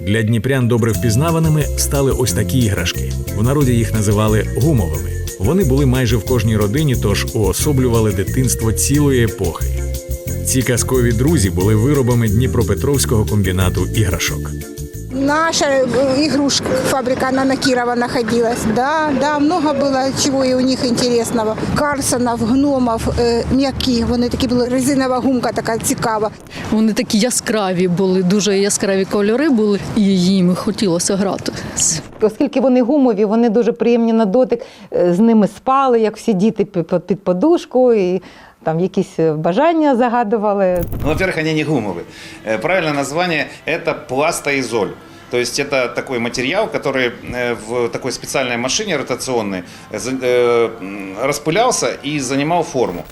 Для дніпрян добре впізнаваними стали ось такі іграшки. В народі їх називали гумовими. Вони були майже в кожній родині, тож уособлювали дитинство цілої епохи. Ці казкові друзі були виробами Дніпропетровського комбінату іграшок. Наша э, игрушка, фабрика, она на Кирова находилась. Да, да, много было чего и у них интересного. Карсонов, гномов, э, м'які. Вони такі були, резинова гумка така цікава. Вони такі яскраві були, дуже яскраві кольори були, і їм хотілося грати. Оскільки вони гумові, вони дуже приємні на дотик. Е, З ними спали, як всі діти під під подушку, і там якісь е, бажання загадували. Ну, во-первых, они не гумовые. Э, Правильное название – это пластоизоль. То есть это такой материал, который э, в такой специальной машине ротационной э, за- э, м, распылялся и занимал форму.